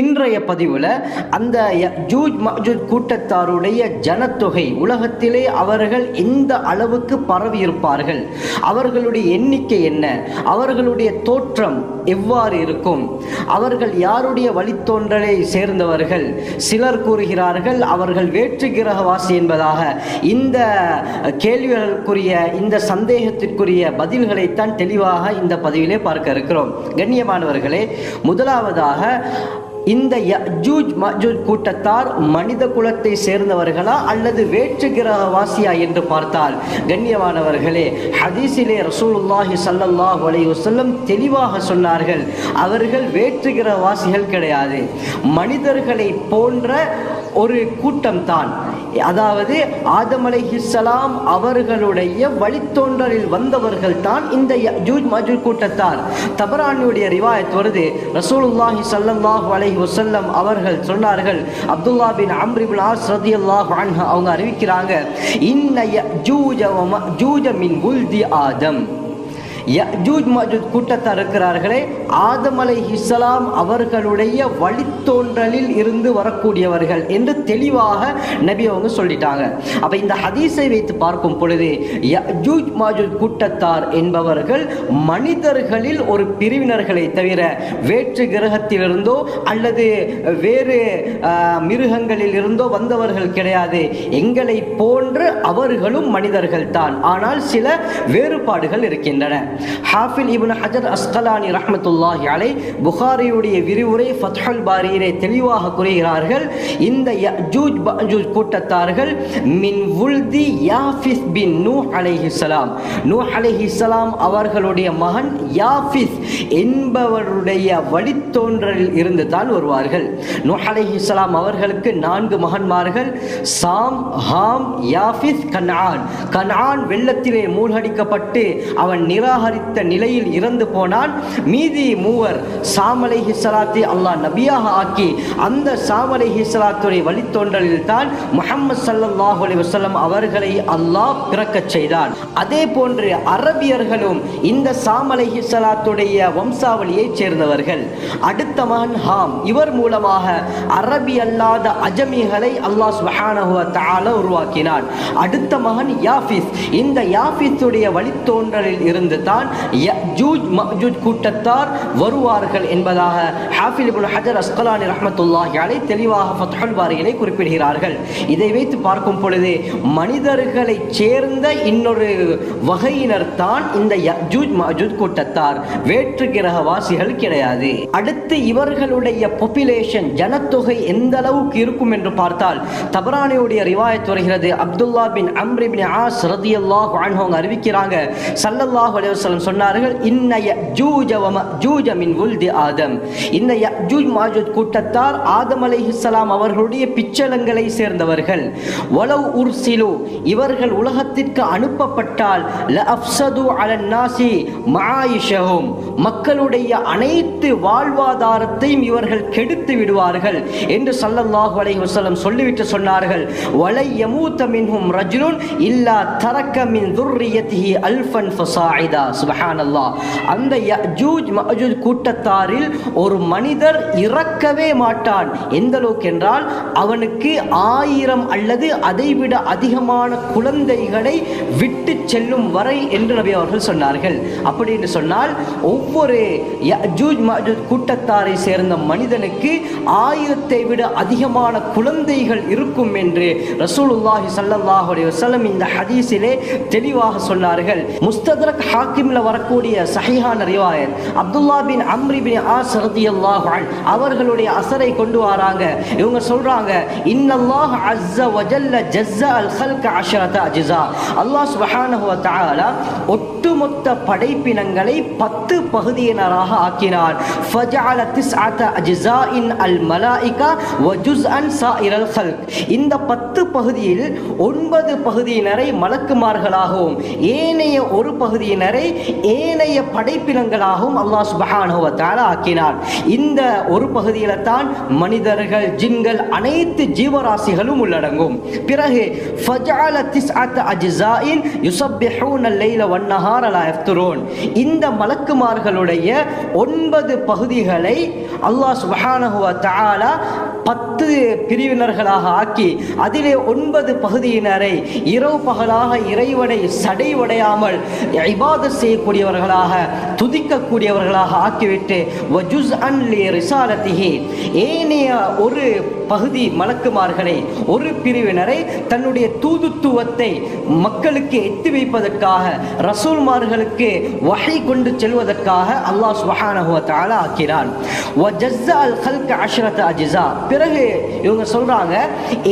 இன்றைய பதிவில் அந்த ஜூஜ் மஜூஜ் கூட்டத்தாருடைய ஜனத்தொகை உலகத்திலே அவர்கள் எந்த அளவுக்கு பரவி இருப்பார்கள் அவர்களுடைய எண்ணிக்கை என்ன? அவர்களுடைய தோற்றம் எவ்வாறு இருக்கும்? அவர்கள் யாருடைய வழித்தோன்றலை சேர்ந்தவர்கள்? சிலர் கூறுகிறார்கள் அவர்கள் வேற்று கிரகவாசி என்பதாக. இந்த கேள்விகளுக்குரிய இந்த சந்தேகத்திற்குரிய பதில்களைத்தான் தெளிவாக இந்த பதிவிலே பார்க்க இருக்கிறோம். கண்ணியமானவர்களே முதலாவதாக இந்த யஜூஜ் மஜூஜ் கூட்டத்தார் மனித குலத்தை சேர்ந்தவர்களா அல்லது வேற்று கிரகவாசியா என்று பார்த்தால் கண்ணியமானவர்களே ஹதீஸிலே ரசூலுல்லாஹி சல்லல்லாஹ் அலையுசல்லம் தெளிவாக சொன்னார்கள் அவர்கள் வேற்று கிரகவாசிகள் கிடையாது. மனிதர்களை போன்ற ஒரு கூட்டம் தான் அதாவது ஆதம் அலைஹிஸ்ஸலாம் அவர்களுடைய வழித்தோன்றலில் வந்தவர்கள் தான் இந்த ஜூஜ் மஜூஜ் கூட்டத்தார். தபரானியுடைய ரிவாயத் வருது. ரசூலுல்லாஹி சல்லாஹ் அலைஹி வசல்லம் அவர்கள் சொன்னார்கள் அப்துல்லா பின் அம்ரிபுல் ஆஸ் ரதி அல்லாஹ் அவங்க அறிவிக்கிறாங்க இன்ன ஜூஜ ஜூஜ மின் குல்தி ஆதம். யஜூஜ் மஜூஜ் கூட்டத்தார் இருக்கிறார்களே ஆதம் அலைஹிஸ்ஸலாம் அவர்களுடைய வழித்தோன்றலில் இருந்து வரக்கூடியவர்கள் என்று தெளிவாக நபி அவங்க சொல்லிட்டாங்க. அப்ப இந்த ஹதீஸை வைத்து பார்க்கும் பொழுது யஜூஜ் மஜூஜ் கூட்டத்தார் என்பவர்கள் மனிதர்களில் ஒரு பிரிவினர்களை தவிர வேற்று கிரகத்திலிருந்தோ அல்லது வேறு மிருகங்களில் இருந்தோ வந்தவர்கள் கிடையாது. எங்களை போன்று அவர்களும் மனிதர்கள் தான் ஆனால் சில வேறுபாடுகள் இருக்கின்றன. ஹாஃபில் இபுன் ஹஜர் அஸ்கலானி ரஹமத்துல்லாஹி அலை புகாரியுடைய விரிவுரை ஃபத்ஹுல் பாரியிலே தெளிவாக கூறுகிறார்கள். இந்த யஜூஜ் பஜூஜ் கூட்டத்தார்கள் மின் வுல்தி யாஃபிஸ் பின் நூ அலைஹிஸ்லாம் நூ அலைஹிஸ்லாம் அவர்களுடைய மகன் யாஃபிஸ் என்பவருடைய வழித்தோன்றலில் இருந்து தான் வருவார்கள். நூ அலைஹிஸ்லாம் அவர்களுக்கு நான்கு மகன்மார்கள். சாம் ஹாம் யாஃபிஸ் கன்ஆன். கன்ஆன் வெள்ளத்திலே மூழ்கடிக்கப்பட்டு அவன் நிராகரித்த நிலையில் இறந்து போனான் மீதி மூவர் சாமலை ஹிஸ்லாத்தை அல்லாஹ் நபியாக ஆக்கி அந்த சாமலை ஹிஸ்லாத்துடைய வழித்தோன்றலில் தான் முகமது ஸல்லல்லாஹு அலி வசலம் அவர்களை அல்லாஹ் பிறக்கச் செய்தான். அதே போன்று அரபியர்களும் இந்த சாமலை ஹிஸ்லாத்துடைய வம்சாவளியைச் சேர்ந்தவர்கள். அடுத்த மகன் ஹாம். இவர் மூலமாக அரபி அல்லாத அஜமிகளை அல்லாஹ் சுப்ஹானஹு தால உருவாக்கினான். அடுத்த மகன் யாஃபிஸ். இந்த யாஃபிஸுடைய வழித்தோன்றலில் இருந்து தான் யஜூஜ் மஜூஜ் கூட்டத்தார் வருவார்கள் என்பதாக ஹாஃபிலிபுல் ஹஜர் அஸ்கலானி ரஹ்மத்துல்லாஹி அலை தெளிவாக ஃபத்ஹுல் பாரியிலே குறிப்பிடுகிறார்கள். இதை வைத்து பார்க்கும் பொழுது மனிதர்களை சேர்ந்த இன்னொரு வகையினர் தான் இந்த யஜூஜ் மஜூஜ் கூட்டத்தார். வேற்று கிரகவாசிகள் கிடையாது. அடுத்து இவர்களுடைய பாப்புலேஷன் ஜனத்தொகை எந்த அளவுக்கு இருக்கும் என்று பார்த்தால் தபரானியுடைய ரிவாயத் வருகிறது. Abdullah bin Amr bin as ரதியல்லாஹு அன்ஹு அவங்க அறிவிக்கிறாங்க. ஸல்லல்லாஹு அலைஹி சொன்னார்கள் இன்ன ஜூஜவம ஜூஜமின் உல்தி ஆதம். இந்த ஜூஜ் மாஜூஜ் கூட்டத்தார் ஆதம் அலைஹிஸ்ஸலாம் அவர்களுடைய பிச்சலங்களை சேர்ந்தவர்கள். வலவ் உர்சிலு இவர்கள் உலகத்திற்கு அனுப்பப்பட்டால் ல அஃப்சது அலன் நாசி மாயிஷகும் மக்களுடைய அனைத்து வாழ்வாதாரத்தையும் இவர்கள் கெடுத்து விடுவார்கள் என்று சல்லல்லாஹு அலைஹி வஸல்லம் சொல்லிவிட்டு சொன்னார்கள். வலை யமூத்த மின்ஹும் ரஜுலுன் இல்லா தரக்க மின் துர்ரியத்திஹி அல்ஃபன் ஃபசாயிதா. சுபஹானல்லா அந்த யஜூஜ் மஜூஜ் கூட்டத்தாரில் ஒரு மனிதர் இறக்கவே மாட்டான். எந்த அளவுக்கு என்றால் அவனுக்கு ஆயிரம் அல்லது அதைவிட அதிகமான குழந்தைகளை விட்டு செல்லும் வரை என்று நபி அவர்கள் சொன்னார்கள். அப்படி என்று சொன்னால் ஒவ்வொரு கூட்டத்தாரை சேர்ந்த சேர்ந்த மனிதனுக்கு ஆயிரத்தை விட அதிகமான குழந்தைகள் இருக்கும் என்று ரசூலுல்லாஹி ஸல்லல்லாஹு அலைஹி இந்த ஹதீஸிலே தெளிவாக சொன்னார்கள். முஸ்தத்ரக் ஹாக்கிமில் வரக்கூடிய சஹிஹான ரிவாயத் Abdullah bin Amr bin As ரலியல்லாஹு அன் அவர்களுடைய அசரை கொண்டு வராங்க. இவங்க சொல்றாங்க இன்னல்லாஹ் அஸ்ஸ வஜல்ல ஜஸ்ஸ அல் ஹல்க அஷரத அஜ்ஸா. அல்லாஹ் சுபஹானஹு வ தஆலா ஒட்டுமொத்த படைப்பினங்களை பத்து பகுதியினராக ஆக்கினார் ஃபஜஅல திஸ் அட் அஜிசா இன் அல் மலாயிகா வ ஜுஸ்அன் சாயிரல் ஹல்க் இந்த பத்து பகுதியில் ஒன்பது பகுதியினரை மலக்குமார்களாகவும் ஏனைய ஒரு பகுதியினரை ஏனைய படைப்பினங்களாகவும் அல்லாஹ் சுப்ஹானஹு வ ஆக்கினார் இந்த ஒரு பகுதியில தான் மனிதர்கள் ஜின்கள் அனைத்து ஜீவராசிகளும் உள்ளடங்கும். பிறகு ஃபஜால திஸ்அத அஜ்ஸாஇன் யுசப்பிஹூன லைல வன்னஹார லா யஃப்துரூன். இந்த மலக்குமார்களுடைய ஒன்பது பகுதிகளை அல்லாஹ் சுபஹானஹு தாலா தஆலா பத்து பிரிவினர்களாக ஆக்கி அதிலே ஒன்பது பகுதியினரை இரவு பகலாக இறைவனை சடைவடையாமல் இபாத செய்யக்கூடியவர்களாக துதிக்கக்கூடியவர்களாக ஆக்கிவிட்டு வஜுஸ் அன்லி ரிசாலத்திஹி ஏனைய ஒரு பகுதி மலக்குமார்களை ஒரு பிரிவினரை தன்னுடைய தூதுத்துவத்தை மக்களுக்கு எத்தி வைப்பதற்காக ரசூல்மார்களுக்கு வகை கொண்டு செல்வதற்காக அல்லாஹ் சுபஹானஹு ஆக்கிறான் வஜஸ்ஸா அல் பிறகு இவங்க சொல்றாங்க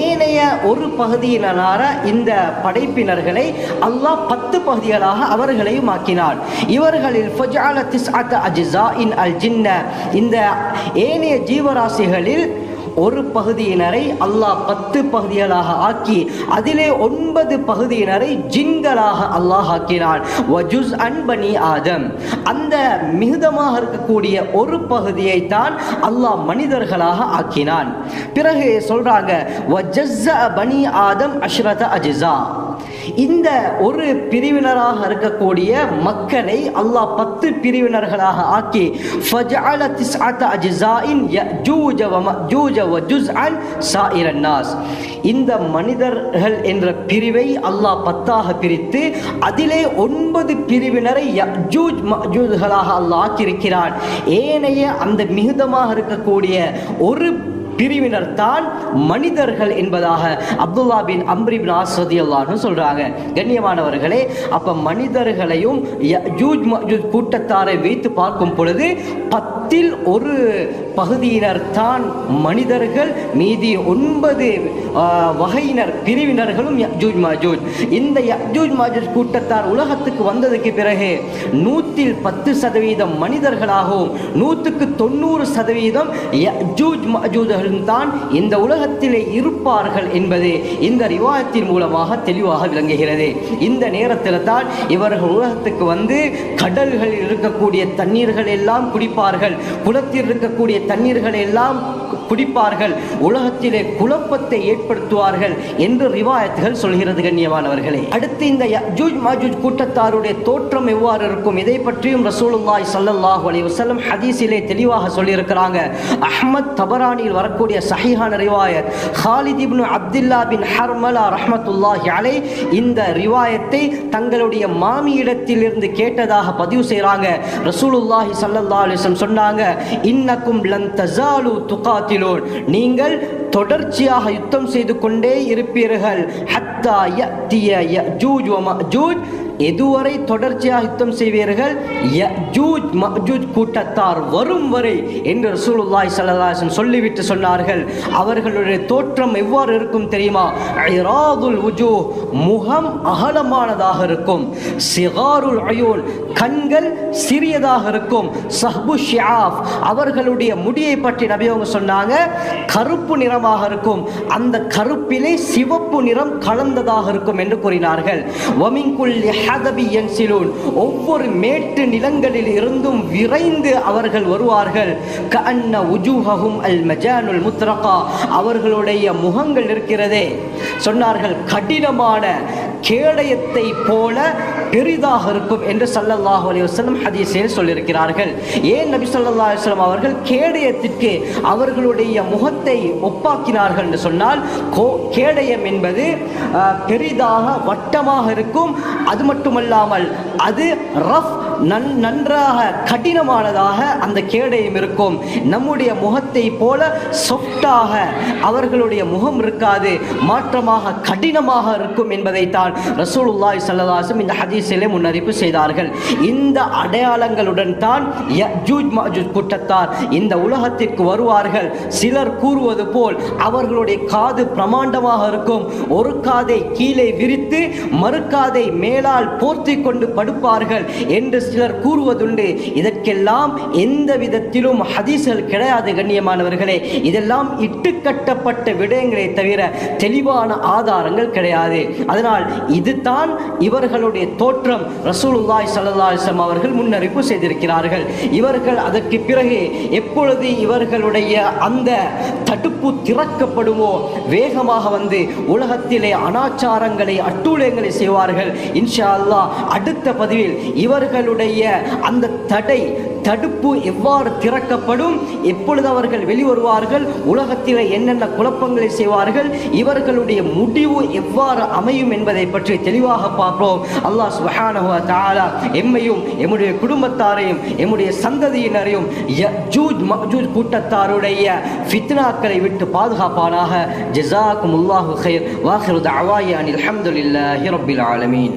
ஏனைய ஒரு பகுதியினரான இந்த படைப்பினர்களை அல்லாஹ் பத்து பகுதிகளாக அவர்களையும் ஆக்கினான். இவர்களில் ஃபஜஅல திஸ்அத அஜிசா இன் அல் ஜின்ன. இந்த ஏனைய ஜீவராசிகளில் ஒரு பகுதியினரை அல்லாஹ் பத்து பகுதிகளாக ஆக்கி அதிலே ஒன்பது பகுதியினரை ஜின்களாக அல்லாஹ் ஆக்கினான். வஜுஸ் அன்பனி ஆதம். அந்த மிகுதமாக இருக்கக்கூடிய ஒரு பகுதியை தான் அல்லாஹ் மனிதர்களாக ஆக்கினான். பிறகு சொல்றாங்க வஜஸ்ஸ பனி ஆதம் அஷ்ரத அஜிஸா. இந்த ஒரு பிரிவினராக இருக்கக்கூடிய மக்களை அல்லாஹ் பத்து பிரிவினர்களாக ஆக்கி இந்த மனிதர்கள் என்ற பிரிவை அல்லாஹ் பத்தாக பிரித்து அதிலே ஒன்பது பிரிவினரை அல்லாஹ் ஆக்கியிருக்கிறான். ஏனைய அந்த மிகுதமாக இருக்கக்கூடிய ஒரு பிரிவினர் தான் மனிதர்கள் என்பதாக அப்துல்லா பின் அம்ரிபின் ஆஸ்ரதி அல்லான்னு சொல்கிறாங்க கண்ணியமானவர்களே அப்போ மனிதர்களையும் கூட்டத்தாரை வைத்து பார்க்கும் பொழுது பத்தில் ஒரு பகுதியினர்தான் மனிதர்கள் மீதி ஒன்பது வகையினர் பிரிவினர்களும் யஜூஜ் மாஜூஜ். இந்த யஜூஜ் மாஜூஜ் கூட்டத்தார் உலகத்துக்கு வந்ததுக்கு பிறகு நூற்றில் பத்து சதவீதம் மனிதர்களாகவும் நூற்றுக்கு தொண்ணூறு சதவீதம் யஜூஜ் மாஜூஜர்களும் தான் இந்த உலகத்திலே இருப்பார்கள் என்பது இந்த ரிவாயத்தின் மூலமாக தெளிவாக விளங்குகிறது. இந்த நேரத்தில் தான் இவர்கள் உலகத்துக்கு வந்து கடல்களில் இருக்கக்கூடிய தண்ணீர்கள் எல்லாம் குடிப்பார்கள். குளத்தில் இருக்கக்கூடிய தண்ணீர்கள் எல்லாம் குடிப்பார்கள் உலகத்திலே குழப்பத்தை ஏற்படுத்துவார்கள் என்று ரிவாயத்துகள் சொல்கிறது கண்ணியமானவர்களே அடுத்து இந்த யஜூஜ் மாஜூஜ் கூட்டத்தாருடைய தோற்றம் எவ்வாறு இருக்கும்? இதை பற்றியும் ரசூலுல்லாய் சல்லல்லாஹு அலி வசல்லம் ஹதீஸிலே தெளிவாக சொல்லியிருக்கிறாங்க. அஹ்மத் தபரானியில் வரக்கூடிய சஹிஹான ரிவாயத். ஹாலித் இப்னு அப்துல்லா பின் ஹர்மலா ரஹமத்துல்லாஹி அலை இந்த ரிவாயத்தை தங்களுடைய மாமியிடத்தில் இருந்து கேட்டதாக பதிவு செய்கிறாங்க. ரசூலுல்லாஹி ஸல்லல்லாஹு அலைஹி சொன்னாங்க இன்னக்கும் லன் தசாலு துகாத்தி துகாத்திலூன் நீங்கள் தொடர்ச்சியாக யுத்தம் செய்து கொண்டே இருப்பீர்கள். ஹத்தா யத்திய யஜூஜ் எதுவரை தொடர்ச்சியாக யுத்தம் செய்வீர்கள்? யஜூஜ் மஜூஜ் கூட்டத்தார் வரும் வரை என்று ரசூலுல்லாய் ஸல்லல்லாஹு சொல்லிவிட்டு சொன்னார்கள். அவர்களுடைய தோற்றம் எவ்வாறு இருக்கும் தெரியுமா? ஐராதுல் உஜூ முகம் அகலமானதாக இருக்கும். சிகாருல் அயோன் கண்கள் சிறியதாக இருக்கும். சஹ்பு ஷியாஃப் அவர்களுடைய முடியை பற்றி நபி அவங்க சொன்னாங்க. கருப்பு நிறமாக இருக்கும். அந்த கருப்பிலே சிவப்பு நிறம் கலந்ததாக இருக்கும் என்று கூறினார்கள். வமிங்குல் ஹதபி யன்சிலூன். ஒவ்வொரு மேட்டு நிலங்களில் இருந்தும் விரைந்து அவர்கள் வருவார்கள். கண்ண உஜூஹகும் அல் மஜானுல் முத்ரகா. அவர்களுடைய முகங்கள் இருக்கிறதே சொன்னார்கள் கடினமான கேடயத்தை போல பெரிதாக இருக்கும் என்று சல்லல்லாஹு அலைஹி வஸல்லம் ஹதீஸில் சொல்லியிருக்கிறார்கள். ஏன் நபி சொல்லா அலுவலம் அவர்கள் கேடயத்திற்கு அவர்களுடைய முகத்தை ஒப்பாக்கினார்கள் என்று சொன்னால் கோ- கேடயம் என்பது பெரிதாக வட்டமாக இருக்கும். அது மட்டுமல்லாமல் அது ரஃப் நன் நன்றாக கடினமானதாக அந்த கேடயம் இருக்கும். நம்முடைய முகத்தை போல சொஃப்டாக அவர்களுடைய முகம் இருக்காது. மாற்றமாக கடினமாக இருக்கும் என்பதைத்தான் ரசூலுல்லாய் ஸல்லல்லாஹு இந்த ஹதீஸிலே முன்னறிப்பு செய்தார்கள். இந்த அடையாளங்களுடன் தான் கூட்டத்தார் இந்த உலகத்திற்கு வருவார்கள். சிலர் கூறுவது போல் அவர்களுடைய காது பிரமாண்டமாக இருக்கும். ஒரு காதை கீழே விரித்து மறுக்காதை மேலால் போர்த்தி கொண்டு படுப்பார்கள் என்று சிலர் கூறுவதுண்டு. இதற்கெல்லாம் எந்த விதத்திலும் ஹதீஸ்கள் கிடையாது கண்ணியமானவர்களே. இதெல்லாம் இட்டுக்கட்டப்பட்ட விடயங்களை தவிர தெளிவான ஆதாரங்கள் கிடையாது. அதனால் இதுதான் இவர்களுடைய தோற்றம். ரசூலுல்லாய் ஸல்லல்லாஹு அவர்கள் முன்னறிப்பு செய்திருக்கிறார்கள். இவர்கள் அதற்கு பிறகு எப்பொழுது இவர்களுடைய அந்த தடுப்பு திறக்கப்படுமோ வேகமாக வந்து உலகத்திலே அனாச்சாரங்களை அட்டூழியங்களை செய்வார்கள். இன்ஷா அல்லாஹ் அடுத்த பதிவில் இவர்களுடைய அவர்களுடைய அந்த தடை தடுப்பு எவ்வாறு திறக்கப்படும்? எப்பொழுது அவர்கள் வெளிவருவார்கள்? உலகத்தில் என்னென்ன குழப்பங்களை செய்வார்கள்? இவர்களுடைய முடிவு எவ்வாறு அமையும் என்பதை பற்றி தெளிவாக பார்ப்போம். அல்லாஹ் சுஹானுவா தாலா எம்மையும் எம்முடைய குடும்பத்தாரையும் எம்முடைய சந்ததியினரையும் கூட்டத்தாருடைய ஃபித்னாக்களை விட்டு பாதுகாப்பானாக. ஜிசாக்கும் உல்லாஹு ஹைர் வாஹிரு தாவாயானில் அஹமதுல்லாஹி ரபில் ஆலமீன்.